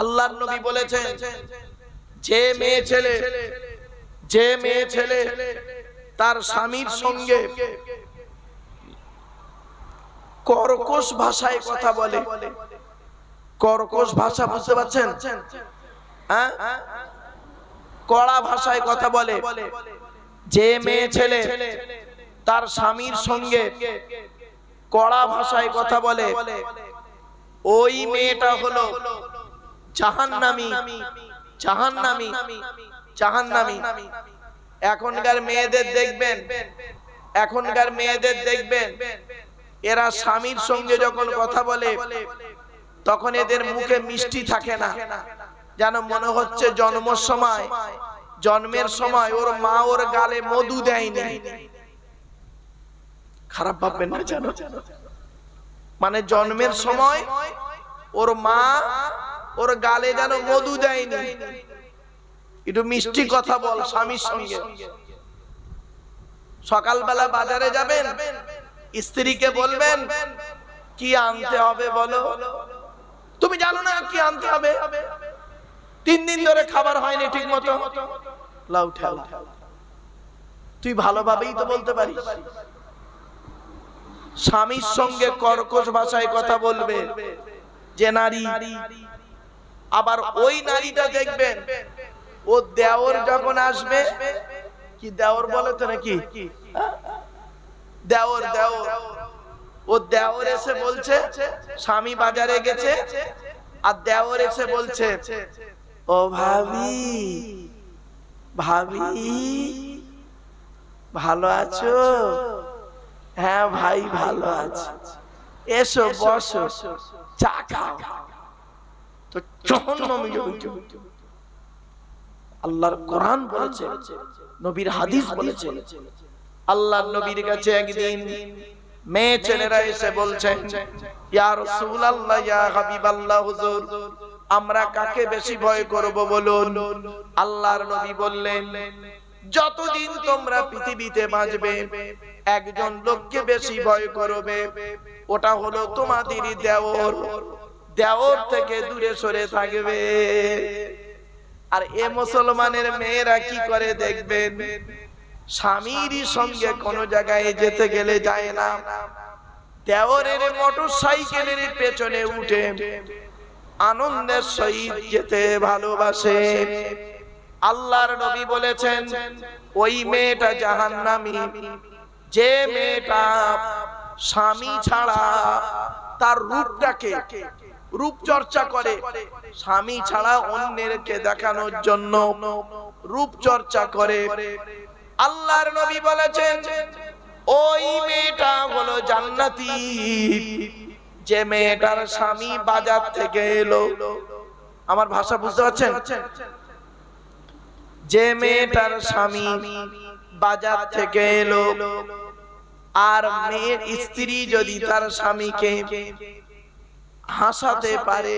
আল্লাহর নবী বলেছেন, যে মেয়ে ছেলে, যে মেয়ে ছেলে তার স্বামীর সঙ্গে কর্কশ ভাষায় কথা বলে। কর্কশ ভাষা বুঝতে পারছেন? হ্যাঁ? কড়া ভাষায় কথা বলে, যে মেয়ে ছেলে তার স্বামীর সঙ্গে কড়া ভাষায় কথা বলে, ওই মেয়েটা হলো এখনকার মেয়েদের দেখবেন, এখনকার মেয়েদের দেখবেন, এরা স্বামীর সঙ্গে যখন কথা বলে, তখন এদের মুখে মিষ্টি থাকে না। যেন মনে হচ্ছে জন্মের সময় জন্মের সময় ওর মা ওর গালে মধু দেয়নি। খারাপ ভাববেন না জানো মানে জন্মের সময় ওর মা ওর গালে যেন মধু দেয়নি। একটু মিষ্টি কথা বল স্বামীর সঙ্গে। সকালবেলা বাজারে যাবেন? স্ত্রীকে বলবেন কি আনতে হবে বলো? তুমি জানো না কি আনতে হবে? তিন দিন ধরে খাবার হয়নি ঠিক মতো লাউ ঠেলা। তুই ভালোভাবেই তো বলতে পারিস। স্বামীর সঙ্গে কর্কশ ভাষায় কথা বলবে। যে নারী আবার ওই নারীটা দেখবেন, ও দেওর যখন আসবে, কি দেওর বলে তো নাকি? দেওর দেওর। ও দেওর এসে বলছে, স্বামী বাজারে গেছে, আর দেওর এসে বলছে, ও ভাবি ভাবি, ভালো আছো? হ্যাঁ ভাই, ভালো আছে। এসো, বসো, চা খাও। আল্লাহর কোরআন বলেছে, নবীর হাদিস বলেছে নবীর কাছে একদিন মেয়ে ছেলেরা এসে আমরা কাকে বেশি ভয় করব বলুন? আল্লাহর নবী বললেন, যতদিন তোমরা পৃথিবীতে বাঁচবে, একজন লোককে বেশি ভয় করবে, ওটা হলো তোমাদেরই দেওর। দেওর থেকে দূরে সরে থাকবে। আর এ মুসলমানের মেয়েরা কি করে দেখবেন? স্বামীর সঙ্গে কোন জায়গায় যেতে গেলে যায় না। দেওরের মোটর সাইকেলের পেছনে উঠে আনন্দের সহিত যেতে ভালোবাসে। আল্লাহর নবী বলেছেন ওই মেয়েটা জাহান্নামী। যে মেয়েটা স্বামী ছাড়া তার রূপটাকে রূপ চর্চা করে। স্বামী ছাড়া অন্যেরকে দেখানোর জন্য রূপ চর্চা করে। আল্লাহর নবী বলেছেন, ওই মেয়েটা হলো জান্নাতি। যে মেয়েটার স্বামী বাজার থেকে এলো। আমার ভাষা বুঝতে পারছেন? যে মেয়েটার স্বামী বাজার থেকে এলো, আর মেয়ের স্ত্রী যদি তার স্বামীকে হাসাতে পারে।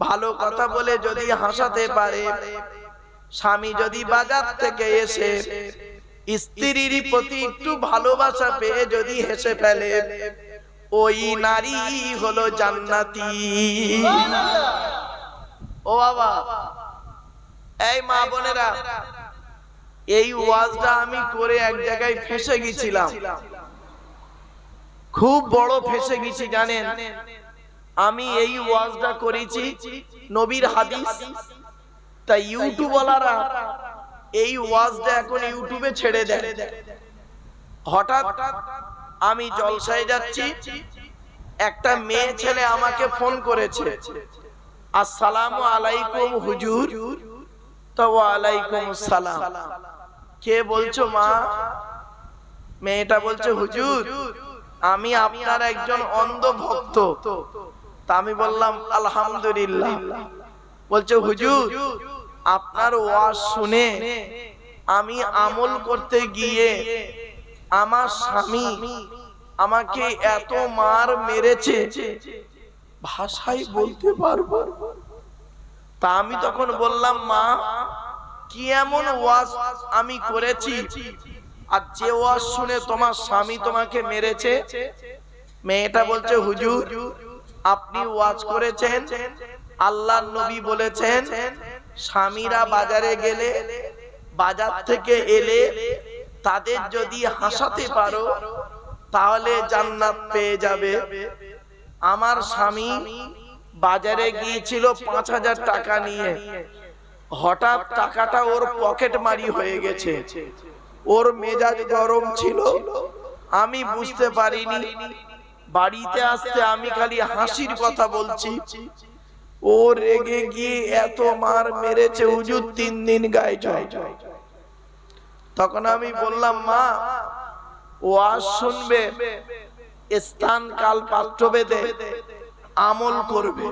ভালো কথা বলে যদি হাসাতে পারে। স্বামী যদি বাজার থেকে এসে স্ত্রীর প্রতি একটু ভালোবাসা পেয়ে যদি হেসে ফেলে ওই নারী হলো জান্নাতি। ও বাবা। এই মা বোনেরা এই ওয়াজটা আমি করে এক জায়গায় ফেসে গেছিলাম। খুব বড় ফেসে গেছি, জানেন। আমি এই ওয়াজটা করেছি নবীর হাদিস। তাই ইউটিউবওয়ালারা এই ওয়াজটা এখন ইউটিউবে ছেড়ে দেয় হঠাৎ আমি জলসায় যাচ্ছি, একটা মেয়ে ছেলে আমাকে ফোন করেছে। আসসালামু আলাইকুম হুজুর। তো ওয়ালাইকুম সালাম। কে বলছো মা? মেয়েটা বলছে, হুজুর আমি আপনার একজন অন্ধ ভক্ত তা আমি বললাম, আলহামদুলিল্লাহ। বলছে, হুজুর, আপনার ওয়াজ শুনে আমি আমল করতে গিয়ে আমার স্বামী আমাকে এত মার মেরেছে। ভাষায় বলতে পারব? তা আমি তখন বললাম, মা, কি এমন ওয়াজ আমি করেছি আর যে ওয়াজ শুনে তোমার স্বামী তোমাকে মেরেছে, মেয়েটা বলছে, হুজুর, আপনি ওয়াজ করেছেন আল্লাহ নবী বলেছেন, স্বামীরা বাজারে গেলে, বাজার থেকে এলে তাদের যদি হাসাতে পারো, তাহলে জান্নাত পেয়ে যাবে। আমার স্বামী বাজারে গিয়েছিল পাঁচ হাজার টাকা নিয়ে। হঠাৎ টাকাটা ওর পকেট মারি হয়ে গেছে। ওর মেজাজ গরম ছিল। আমি বুঝতে পারিনি। বাড়িতে আসতে আমি খালি হাসির কথা বলছি। ও রেগে গিয়ে এত মার মেরেছে, হুজুর তিন দিন গায়ে জয় তখন আমি বললাম, মা, ও আজ শুনবে, স্থান কাল পাত্র বেদে আমল করবে।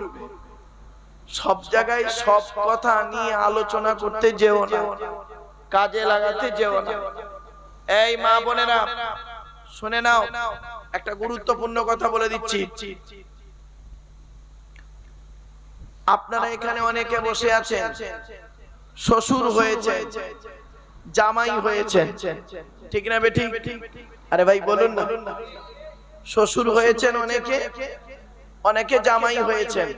সব জায়গায় সব কথা নিয়ে আলোচনা করতে যেও না। কাজে লাগাতে যেও না। এই মা বোনেরা, শুনে নাও, একটা গুরুত্বপূর্ণ কথা বলে দিচ্ছি। আপনারা এখানে অনেকে বসে আছেন, শ্বশুর হয়েছে, জামাই হয়েছে। ঠিক না বেটি আরে ভাই, বলুন না। শ্বশুর হয়েছেন অনেকে অনেকে জামাই হয়েছেন।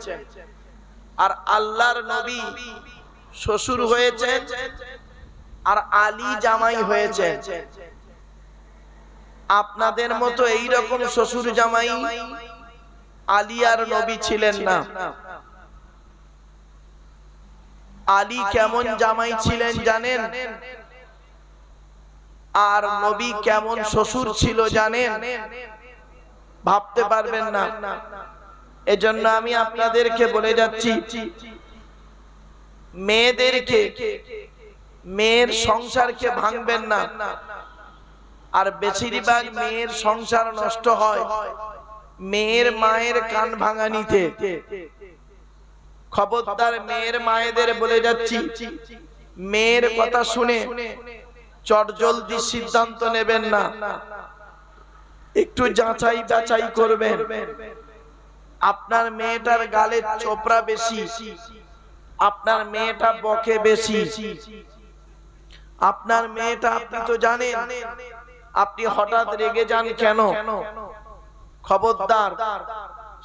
আর আল্লাহর নবী শ্বশুর হয়েছেন আর আলী জামাই হয়েছেন। আপনাদের মতো এই রকম শ্বশুর জামাই আলী আর নবী ছিলেন না। আলী কেমন জামাই ছিলেন জানেন? আর নবী কেমন শ্বশুর ছিল জানেন? ভাবতে পারবেন না। এজন্য আমি আপনাদেরকে বলে যাচ্ছি মেয়েদেরকে মেয়ের সংসারকে ভাঙবেন না। আর বেশিরভাগ মেয়ের সংসার নষ্ট হয়। মেয়ের মায়ের কান ভাঙানিতে। খবরদার মেয়ের মায়েদের বলে যাচ্ছি। মেয়ের কথা শুনে চটজলদি সিদ্ধান্ত নেবেন না। একটু যাচাই যাচাই করবেন। আপনার মেয়েটার গালে চোপড়া বেশি। আপনার মেয়েটা বকে বেশি। আপনার মেয়েটা আপনি তো জানেন। আপনি হঠাৎ রেগে যান কেন? খবরদার,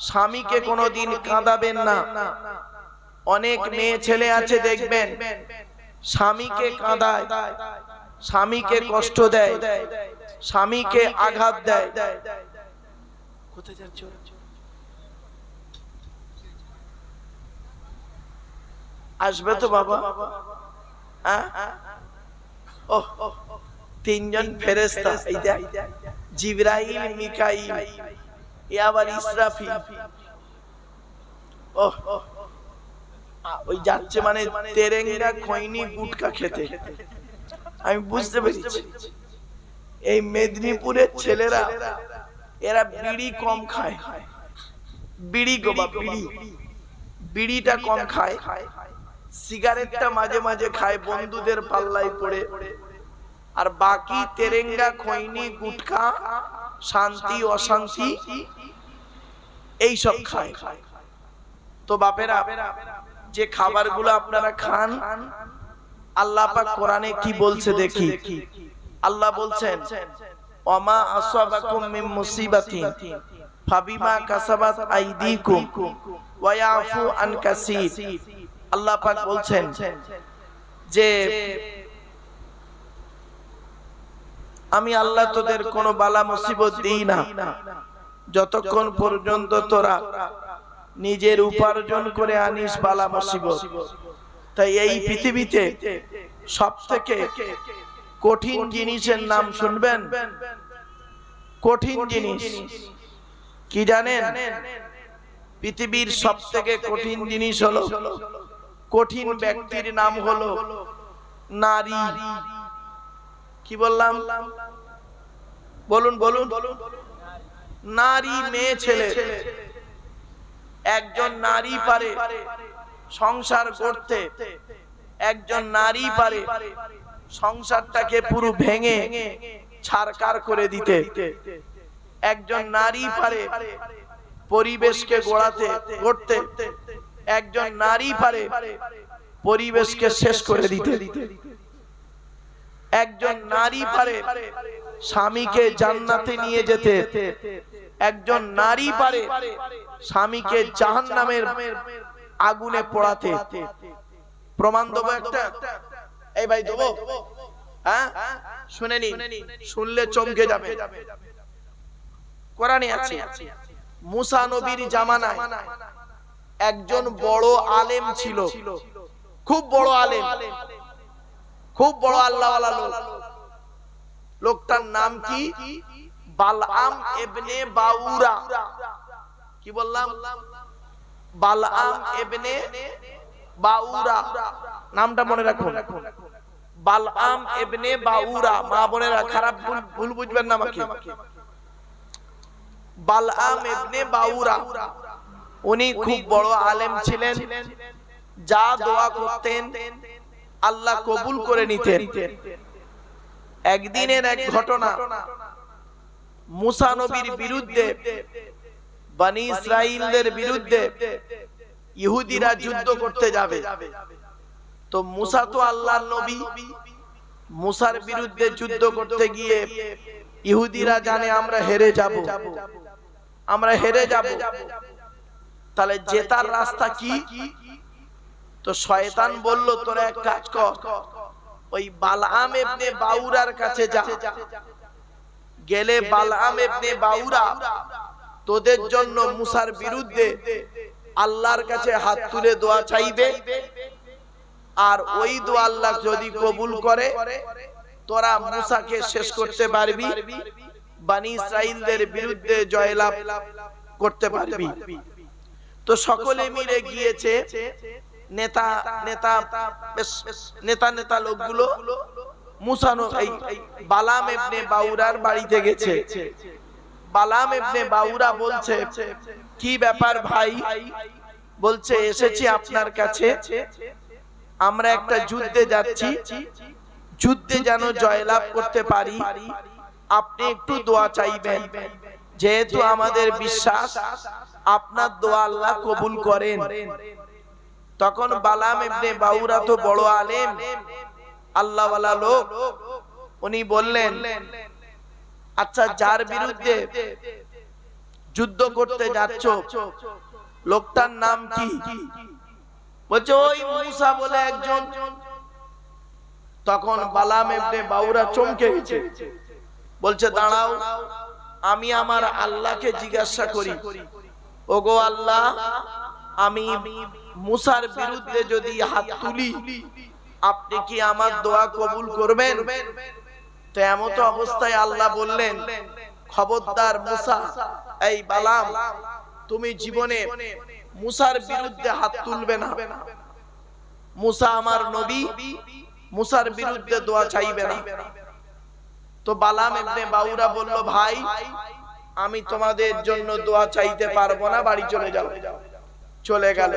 স্বামীকে কোনোদিন কাঁদাবেন না। অনেক মেয়ে ছেলে আছে, দেখবেন। স্বামীকে কাঁদায়, স্বামীকে কষ্ট দেয়, স্বামীকে আঘাত দেয়। আসবে তো বাবা। হ্যাঁ? ওহ, তিনজন ফেরেস্তা এই দেখ জিবরাইল মিকাইল এ আবার ইসরাফিল। ওহ ওই যাচ্ছে মানে তেরেঙ্গা খৈনি গুটকা খেতে। আমি বুঝতে পেরেছি। এই মেদিনীপুরের ছেলেরা এরা বিড়ি কম খায়। বিড়ি গোবা বিড়ি বিড়িটা কম খায়। সিগারেটটা মাঝে মাঝে খায় বন্ধুদের পাল্লাই পড়ে। আর বাকি তেরেঙ্গা, খৈনি গুটকা শান্তি, অশান্তি এই সব খায়। তো বাপেরা, যে খাবারগুলো আপনারা খান, আল্লাহ পাক কোরআনে কি বলছে দেখি। আল্লাহ বলছেন, ওমা আসওয়াবাকুম মিন মুসিবাতিন, ফাবিমা কাসাবাত আইদিকুম, ওয়া ইয়াফু আন কাসীর। আল্লাহ পাক বলছেন যে আমি আল্লাহ তোদের কোনো বালা মুসিবত দিই না। যতক্ষণ পর্যন্ত তোরা নিজের উপার্জন করে আনিস বালা মুসিবত। তাই এই পৃথিবীতে সব থেকে কঠিন জিনিসের নাম শুনবেন? কঠিন জিনিস। কি জানেন? পৃথিবীর সব থেকে কঠিন জিনিস হলো কঠিন ব্যক্তির নাম হলো নারী। কি বললাম? বলুন বলুন। নারী মেয়ে ছেলে। একজন নারী পারে সংসার করতে একজন নারী পারে সংসারটাকে পুরো ভেঙে ছারকার করে দিতে। একজন নারী পারে পরিবেশকে গোড়াতে। গড়তে। একজন নারী পারে পরিবেশকে শেষ করে দিতে। একজন নারী পারে স্বামীকে জান্নাতে নিয়ে যেতে। একজন নারী পারে স্বামীকে জাহান্নামের আগুনে পোড়াতে। প্রমাণ দেবো একটা? এই ভাই দেবো। হ্যাঁ? শুনে নি শুনলে চমকে যাবে। কোরআনে আছে মুসা নবীর জামানায়। একজন বড় আলেম ছিল। খুব বড় আলেম। খুব বড় আল্লাহওয়ালা লোক। লোকটার নাম কি? বালআম এবনে বাউরা। কি বললাম? বালআম এবনে বাউরা। নামটা মনে রাখুন। বালআম এবনে বাউরা। মা বোনেরা খারাপ ভুল বুঝবেন না আমাকে। বালআম এবনে বাউরা। উনি খুব বড় আলেম ছিলেন। যা দোয়া করতেন আল্লাহ কবুল করে নিতেন। একদিনের এক ঘটনা মুসা নবীর বিরুদ্ধে বানি ইসরাইলদের বিরুদ্ধে ইহুদিরা যুদ্ধ করতে যাবে। তো মুসা তো আল্লাহর নবী। মুসার বিরুদ্ধে যুদ্ধ করতে গিয়ে ইহুদিরা জানে আমরা হেরে যাব। আমরা হেরে যাব। তাহলে জেতার রাস্তা কি? তো শয়তান বলল তোরা এক কাজ কর। ওই বালআম ইবনে বাউরার কাছে যা। গেলে বালআম ইবনে বাউরা। তোদের জন্য মুসার বিরুদ্ধে আল্লাহর কাছে হাত তুলে দোয়া চাইবে। আর ওই দোয়া আল্লাহ যদি কবুল করে তোরা মুসাকে শেষ করতে পারবি। বানি ইসরাইলদের বিরুদ্ধে জয়লাভ করতে পারবি। তো সকলে মিলে গিয়েছে নেতা নেতা নেতা নেতা লোকগুলো। মুসানো এই বালাম এবনে বাউরার বাড়িতে গেছে। বালাম এবনে বাউরা বলছে, কি ব্যাপার ভাই? বলছে, এসেছি আপনার কাছে। আমরা একটা যুদ্ধে যাচ্ছি। যুদ্ধে যেন জয়লাভ করতে পারি। আপনি একটু দোয়া চাইবেন। যেহেতু আমাদের বিশ্বাস আপনার দোয়া আল্লাহ কবুল করেন। তখন বালাম ইবনে বাউরা তো বড় আলেম। আল্লাহওয়ালা লোক, উনি বললেন আচ্ছা যার বিরুদ্ধে যুদ্ধ করতে যাচ্ছ, লোকটার নাম কি? বলছে, ওই মুসা বলে একজন। তখন বালাম ইবনে বাউরা চমকে গেছে। বলছে, দাঁড়াও, আমি আমার আল্লাহকে জিজ্ঞাসা করি। ওগো আল্লাহ, আমি মুসার বিরুদ্ধে যদি হাত তুলি, আপনি কি আমার দোয়া কবুল করবেন? তো এমত অবস্থায় আল্লাহ বললেন, খবরদার মুসা, এই বালাম, তুমি জীবনে মুসার বিরুদ্ধে হাত তুলবে না। মুসা আমার নবী, মুসার বিরুদ্ধে দোয়া চাইবে না। তো বালাম ইবনে বাউরা বলল, ভাই আমি তোমাদের জন্য দোয়া চাইতে পারব না, বাড়ি চলে যাও। চলে গেল।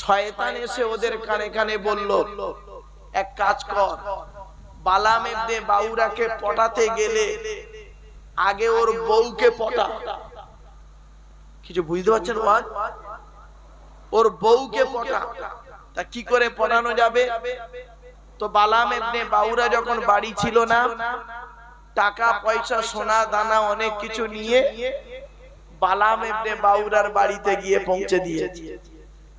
শয়তান এসে ওদের কানে কানে বলল, এক কাজ কর বালাম ইবনে বাউরাকে পটাতে গেলে আগে ওর বউকে পটা। কিছু বুঝতে পারছেন, ওয়াজ? ওর বউকে পটা। তা কি করে পটানো যাবে? তো বালাম এমনি বাউরা যখন বাড়ি ছিল না টাকা পয়সা সোনা দানা অনেক কিছু নিয়ে বালাম এমনি বাউরার বাড়িতে গিয়ে পৌঁছে দিয়ে।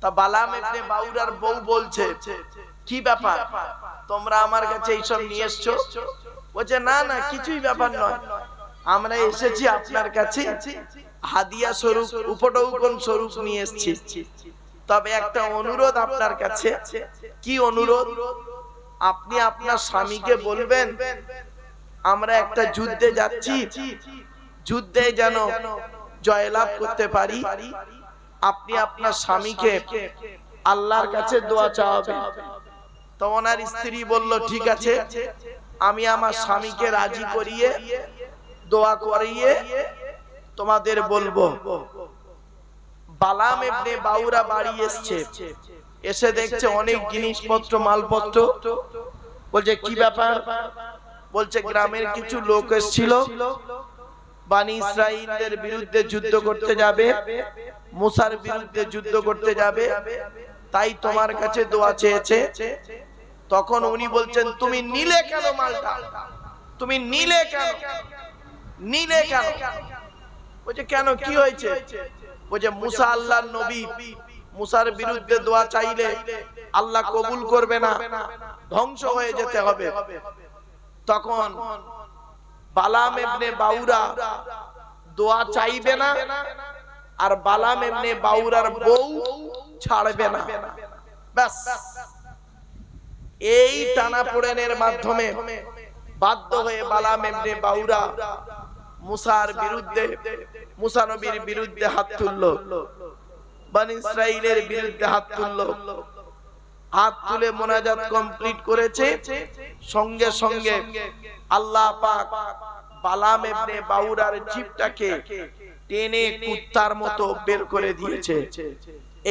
তা বালাম এমনি বাউরার বউ বলছে কি ব্যাপার? তোমরা আমার কাছে এইসব নিয়ে এসছো? বলছে না না কিছুই ব্যাপার নয়। আমরা এসেছি আপনার কাছে হাদিয়া স্বরূপ উপটৌকন স্বরূপ নিয়ে এসেছি। তবে একটা অনুরোধ আপনার কাছে। কি অনুরোধ? আপনি আপনার স্বামীকে বলবেন আমরা একটা যুদ্ধে যাচ্ছি, যুদ্ধে যেন জয়লাভ করতে পারি। আপনি আপনার স্বামীকে আল্লাহর কাছে দোয়া চাওয়াবেন। তো ওনার স্ত্রী বলল, ঠিক আছে, আমি আমার স্বামীকে রাজি করিয়ে, দোয়া করিয়ে তোমাদের বলব। বালাম এমনি বাউরা বাড়ি এসছে। এসে দেখছে অনেক জিনিসপত্র, মালপত্র। বলছে, কি ব্যাপার? বলছে গ্রামের কিছু লোক এসেছিল। বানি ইসরাইলদের বিরুদ্ধে যুদ্ধ করতে যাবে। মুসার বিরুদ্ধে যুদ্ধ করতে যাবে। তাই তোমার কাছে দোয়া চেয়েছে। তখন উনি বলছেন তুমি নিলে কেন মালটা? তুমি নিলে কেন? নিলে কেন? বলছে কেন কি হয়েছে? বলছে মুসা আল্লাহর নবী। মুসার বিরুদ্ধে দোয়া চাইলে আল্লাহ কবুল করবে না। ধ্বংস হয়ে যেতে হবে। তখন বালাম এমনে বাউরা দোয়া চাইবে না আর বালাম এমনে বাউরার বউ ছাড়বে না। ব্যাস। এই টানা পোড়েনের মাধ্যমে বাধ্য হয়ে বালাম এমনি বাউরা মুসার বিরুদ্ধে, মুসা নবীর বিরুদ্ধে হাত তুললো, বান ইসরাইলের বিরুদ্ধে হাত তুললো। হাত তুলে মোনাজাত কমপ্লিট করেছে। সঙ্গে সঙ্গে আল্লাহ পাক বালাম এমনি বাউরার জিপটাকে টেনে কুত্তার মতো বের করে দিয়েছে।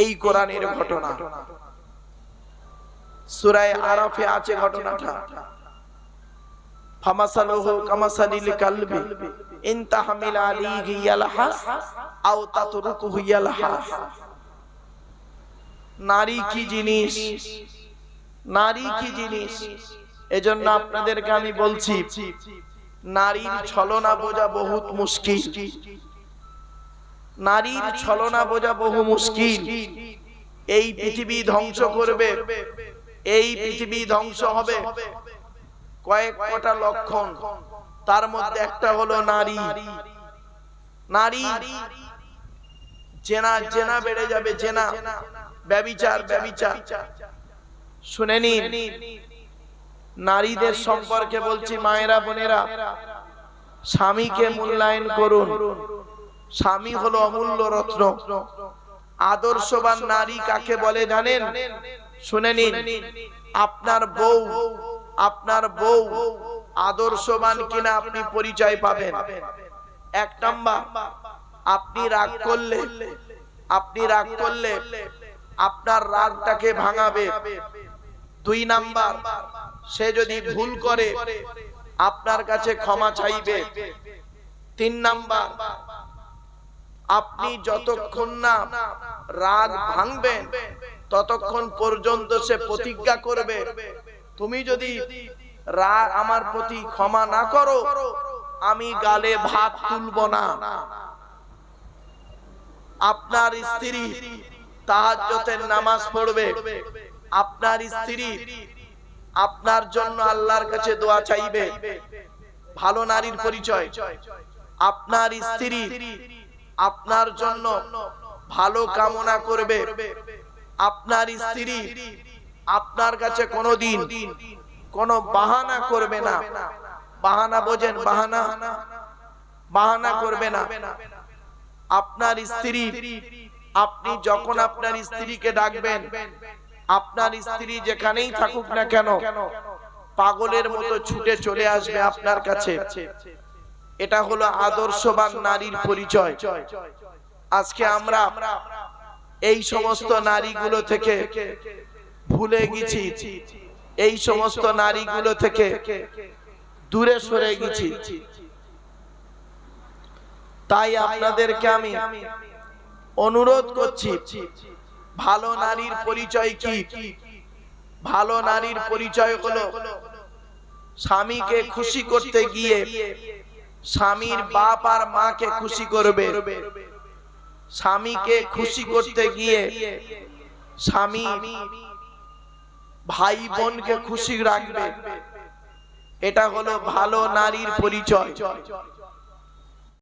এই কোরআনের ঘটনা। সুরায় আরাফে আছে ঘটনাটা। ফামাসালুহু কামাসালিল কালবি, ইন তাহমিল আলাইহি ইয়ালহাস, আও তাতরুকুহু ইয়ালহাস। নারী কি জিনিস? নারী কি জিনিস? এজন্য আপনাদেরকে আমি বলছি, নারীর ছলনা বোঝা বহুত মুশকিল। নারীর ছলনা বোঝা বহু মুশকিল। এই পৃথিবী ধ্বংস করবে। এই পৃথিবী ধ্বংস হবে। কয়েক কটা লক্ষণ। তার মধ্যে একটা হলো নারী। নারী জেনা জেনা বেড়ে যাবে জেনা ব্যবিচার ব্যবিচার শুনে নিন। নারীদের সম্পর্কে বলছি মায়েরা বোনেরা। স্বামীকে মূল্যায়ন করুন। স্বামী হলো অমূল্য রত্ন। আদর্শবান নারী কাকে বলে জানেন? শুনে নিন। আপনার বউ আপনার বউ আদর্শবান কিনা আপনি পরিচয় পাবেন। এক নাম্বার আপনি রাগ করলে আপনি রাগ করলে আপনার রাগটাকে ভাঙাবে। দুই নাম্বার, সে যদি ভুল করে, আপনার কাছে ক্ষমা চাইবে। তিন নাম্বার, আপনি যতক্ষণ না রাগ ভাঙবেন, ততক্ষণ পর্যন্ত সে প্রতিজ্ঞা করবে, তুমি যদি রাগ আমার প্রতি ক্ষমা না করো, আমি গালে ভাত তুলব না। আপনার স্ত্রী তাহাজ্জতের নামাজ পড়বে। আপনার স্ত্রী আপনার জন্য আল্লাহর কাছে দোয়া চাইবে। ভালো নারীর পরিচয়। আপনার স্ত্রী আপনার জন্য ভালো কামনা করবে। আপনার স্ত্রী আপনার কাছে কোনোদিন কোনো বাহানা করবে না। বাহানা বোঝেন, বাহানা। বাহানা করবে না। আপনার স্ত্রী আপনি যখন আপনার স্ত্রীকে ডাকবেন আপনার স্ত্রী যেখানেই থাকুক না কেন পাগলের মতো ছুটে চলে আসবে আপনার কাছে। এটা হলো আদর্শবান নারীর পরিচয়। আজকে আমরা এই সমস্ত নারীগুলো থেকে ভুলে গেছি। এই সমস্ত নারীগুলো থেকে দূরে সরে গেছি। তাই আপনাদেরকে আমি অনুরোধ করছি, ভালো নারীর পরিচয় কি? ভালো নারীর পরিচয় হলো স্বামীকে খুশি করতে গিয়ে স্বামীর বাপ আর মাকে খুশি করবে। স্বামীকে খুশি করতে গিয়ে স্বামী ভাই বোনকে খুশি রাখবে। এটা হলো ভালো নারীর পরিচয়।